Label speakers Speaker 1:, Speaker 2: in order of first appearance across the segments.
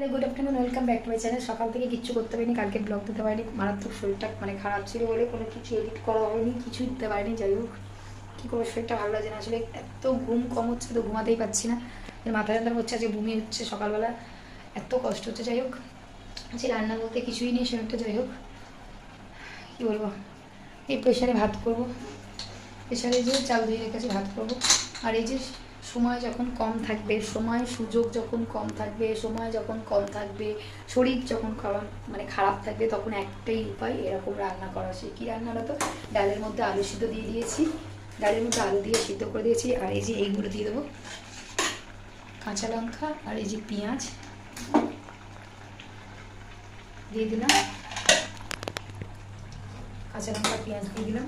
Speaker 1: Hello good afternoon welcome back to my channel সকাল থেকে কিচ্ছু করতে পারিনি, কালকে ব্লগ দিতে পারিনি, মারাত্মক শরীরটা মানে খারাপ ছিল বলে কোনো কিছু এডিট করা হয়নি, কিছুই দিতে পারিনি, যাই হোক। কী করব, শরীরটা ভালো লাগছে না, আসলে এত ঘুম কম হচ্ছে তো ঘুমাতেই পাচ্ছি না। মাথা যন্ত্রণা হচ্ছে, আজকে বমি হচ্ছে সকালবেলা, এত কষ্ট হচ্ছে, যাই হোক। আজকে রান্না বলতে কিছুই নেই শরীরটা, যাই হোক। কী বলব, এই প্রেশারে ভাত করব। প্রেশারে যে চাল ধুয়ে রেখেছি, ভাত করব। আর এই যে সময় যখন কম থাকবে, সময় সুযোগ যখন কম থাকবে, সময় যখন কম থাকবে, শরীর যখন খারাপ মানে খারাপ থাকবে, তখন একটাই উপায় এরকম রান্না করা। সে কী রান্না হলো তো? ডালের মধ্যে আলু সিদ্ধ দিয়ে দিয়েছি। ডালের মধ্যে আলু দিয়ে সিদ্ধ করে দিয়েছি। আর এই যে এইগুলো দিয়ে দেবো। কাঁচা লঙ্কা আর এই যে পেঁয়াজ। দিয়ে দিলাম। কাঁচা লঙ্কা, পেঁয়াজ দিয়ে দিলাম।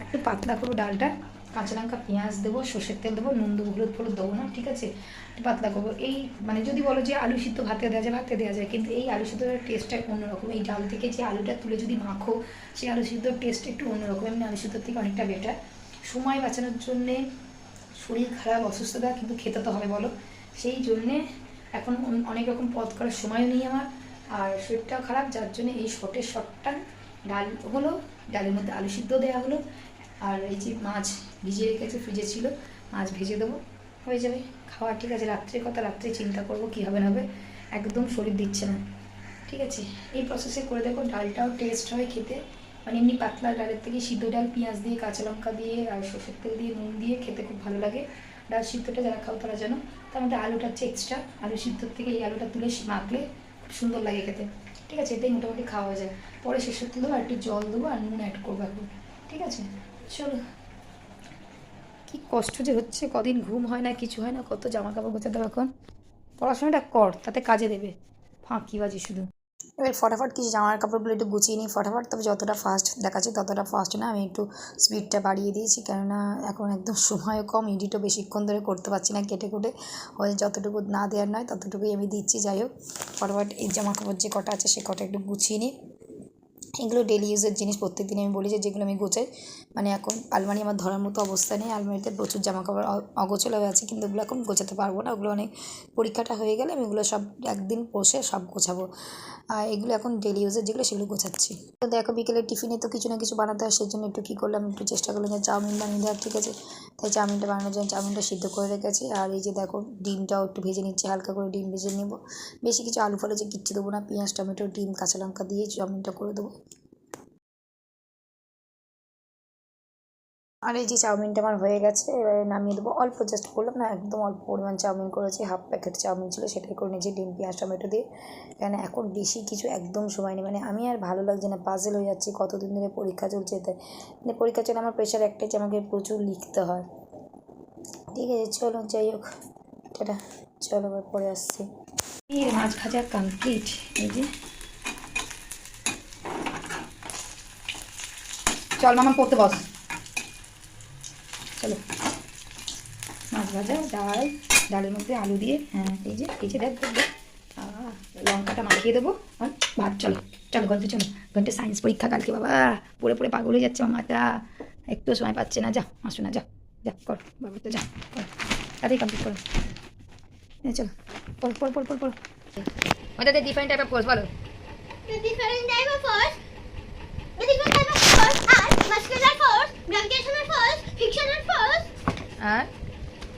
Speaker 1: একটু পাতলা করব ডালটা। কাঁচা লঙ্কা, পেঁয়াজ দেবো, সর্ষের তেল দেবো, নুন দেবো, হলুদ ফলুদ দেবো, না, ঠিক আছে? পাতলা করব। এই মানে যদি বলো যে আলু সিদ্ধ ভাতে দেওয়া যায়, ভাতে দেওয়া যায়, কিন্তু এই আলু সিদ্ধর টেস্টটা অন্যরকম। এই ডাল থেকে যে আলুটা তুলে যদি মাখো, সেই আলু সিদ্ধর টেস্ট একটু অন্যরকম। এমনি আলু সিদ্ধর থেকে অনেকটা বেটার সময় বাঁচানোর জন্যে শরীর খারাপ, অসুস্থতা, কিন্তু খেতে তো হবে, বলো। সেই জন্যে এখন অনেক রকম পদ করার সময়ও নেই আমার। আর শরীরটাও খারাপ, যার জন্য এই শর্টের শর্টটা ডাল হলো, ডালের মধ্যে আলু সিদ্ধ দেওয়া হলো। আর এই যে মাছ ভিজিয়ে রেখেছে ফ্রিজে ছিল, মাছ ভেজে দেবো। হয়ে যাবে, খাওয়া ঠিক আছে রাত্রের কথা, রাত্রে চিন্তা করব কী হবে না হবে, একদম শরীর দিচ্ছে না। ঠিক আছে, এই প্রসেসে করে দেখো, ডালটাও টেস্ট হয় খেতে। মানে এমনি পাতলা ডালের থেকে সিদ্ধ ডাল, পেঁয়াজ দিয়ে, কাঁচা লঙ্কা দিয়ে, আর সর্ষের তেল দিয়ে, নুন দিয়ে খেতে খুব ভালো লাগে। ডাল সিদ্ধটা যারা খাও তারা জানো, তার মধ্যে আলুটা হচ্ছে এক্সট্রা আলু সিদ্ধর থেকে এই আলুটা তুলে মাখলে খুব সুন্দর লাগে খেতে। ঠিক আছে এটাই মোটামুটি খাওয়া যায়। পরে সর্ষের তেল আর একটু জল দেবো আর নুন অ্যাড করব এখন ঠিক আছে? চলো। কি কষ্ট যে হচ্ছে, কদিন ঘুম হয় না, কিছু হয় না, কত জামা কাপড় গোছাতে হবে এখন। পড়াশোনাটা কর, তাতে কাজে দেবে। ফাঁকিবাজি শুধু। এবার ফটাফট কিছু জামার কাপড়গুলো একটু গুছিয়ে নিই ফটাফট, তবে যতটা ফাস্ট দেখাচ্ছে ততটা ফাস্ট না, আমি একটু স্পিডটা বাড়িয়ে দিয়েছি, কেননা এখন একদম সময়ও কম এডিটও বেশিক্ষণ ধরে করতে পারছি না, কেটে কুটে। ওই যতটুকু না দেওয়ার নয়, ততটুকুই আমি দিচ্ছি, যাই হোক। ফটাফট এই জামা কাপড় যে কটা আছে, সে কটা একটু গুছিয়ে নিই। এগুলো ডেলি ইউজের জিনিস প্রত্যেক দিন আমি বলি যে, যেগুলো আমি গোছাই মানে এখন আলমারি আমার ধরার মতো অবস্থা নেই। আলমারিতে প্রচুর জামা কাপড় অ- হয়ে আছে কিন্তু ওগুলো এখন গোছাতে পারব না। ওগুলো অনেক পরীক্ষাটা হয়ে গেলে আমি ওগুলো সব একদিন বসে সব গোছাবো। আর এগুলো এখন ডেলি ইউজের যেগুলো সেগুলো গোছাচ্ছি। তো দেখো বিকেলে টিফিনে তো কিছু না কিছু বানাতে হয় সেই জন্য একটু কী করলাম, একটু চেষ্টা করলাম যে চাউমিন বানিয়ে দেওয়ার, ঠিক আছে? তাই চাউমিনটা বানানোর জন্য চাউমিনটা সিদ্ধ করে রেখেছি। আর এই যে দেখো ডিমটাও একটু ভেজে নিচ্ছি, হালকা করে ডিম ভেজে নেব। বেশি কিছু আলু ফলে যে কিচ্ছু দেবো না, পেঁয়াজ, টমেটো, ডিম, কাঁচা লঙ্কা দিয়ে চাউমিনটা করে দেবো। আর এই যে চাউমিনটা আমার হয়ে গেছে, এবারে নামিয়ে দেবো। অল্প জাস্ট করলাম না, একদম অল্প পরিমাণ চাউমিন করেছি হাফ প্যাকেট চাউমিন ছিল, সেটাই করে নিয়েছি, ডিম, পেঁয়াজ, টমেটো দিয়ে। কেন এখন বেশি কিছু একদম সময় নেই। মানে আমি আর ভালো লাগছে না পাজেল হয়ে যাচ্ছি, কতদিন ধরে পরীক্ষা চলছে, তাই। মানে পরীক্ষা চলে, আমার প্রেশার একটাই যে আমাকে প্রচুর লিখতে হয়। ঠিক আছে, চলো, যাই হোক। টাটা, চলো এবার পরে আসছি। মাছ ভাজা কমপ্লিট এই যে। চল, মামা, পড়তে বস। চলো। মাছ ভাজা ডাল ডালের মধ্যে আলু দিয়ে হ্যাঁ। এই যে এই যে দেখ দেখ দেখ। লঙ্কাটা মাখিয়ে দেবো। আর ভাত চলো চলো গল্পে চলো। ঘন্টে সায়েন্স পরীক্ষা কালকে বাবা। পড়ে পড়ে পাগল হয়ে যাচ্ছে মামাটা। একটু সময় পাচ্ছে না যা আসো না যা যা কর বাবা তো যা কর। তাড়াতাড়ি কমপ্লিট করো। এই চলো পড় পড় পড় পড় পড়। ওটাতে ডিফারেন্ট টাইপ অফ কোর্স বলো।
Speaker 2: The different type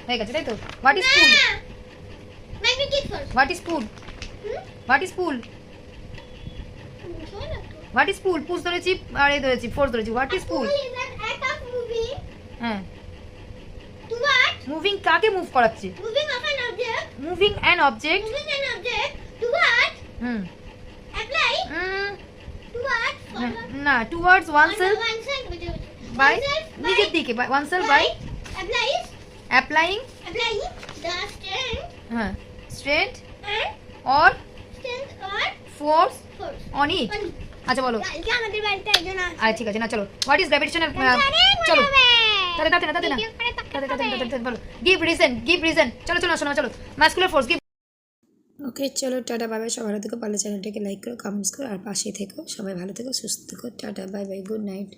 Speaker 1: হয়ে গেছে তাই তো what is
Speaker 2: ah, force.
Speaker 1: What is
Speaker 2: Hmm?
Speaker 1: What is
Speaker 2: Pull
Speaker 1: what is pull push ধরেছি আর এই ধরেছি ফোর্স ধরেছি হোয়াট ইজ
Speaker 2: moving
Speaker 1: হ্যাঁ মুভিং কাকে মুভ করাচ্ছে moving an object hmm um,
Speaker 2: towards
Speaker 1: হ্যাঁ, না towards oneself
Speaker 2: oneself, which is
Speaker 1: by নিজের দিকে oneself by applying
Speaker 2: applying the strength.
Speaker 1: হ্যাঁ
Speaker 2: and
Speaker 1: or
Speaker 2: strength or
Speaker 1: force
Speaker 2: force.
Speaker 1: On it
Speaker 2: On
Speaker 1: আচ্ছা বলো। আচ্ছা ঠিক আছে না চলো। হোয়াট ইজ গ্র্যাভিটেশনাল চলো
Speaker 2: মনে।
Speaker 1: তাহলে তাতে না তাতে না।
Speaker 2: তাকাতে
Speaker 1: তাতে তাতে। তাতে বলো। গিভ রিজন গিভ রিজন চলো চলো শোনো চলো। মাস্কুলার ফোর্স গিভ ওকে চলো টাটা বাই বাই। ভালো থেকো পারলে চ্যানেলটাকে লাইক করো কমেন্টস করো আর পাশে থেকো। সবাই ভালো থেকো সুস্থ থেকো। Tata bye bye. Good night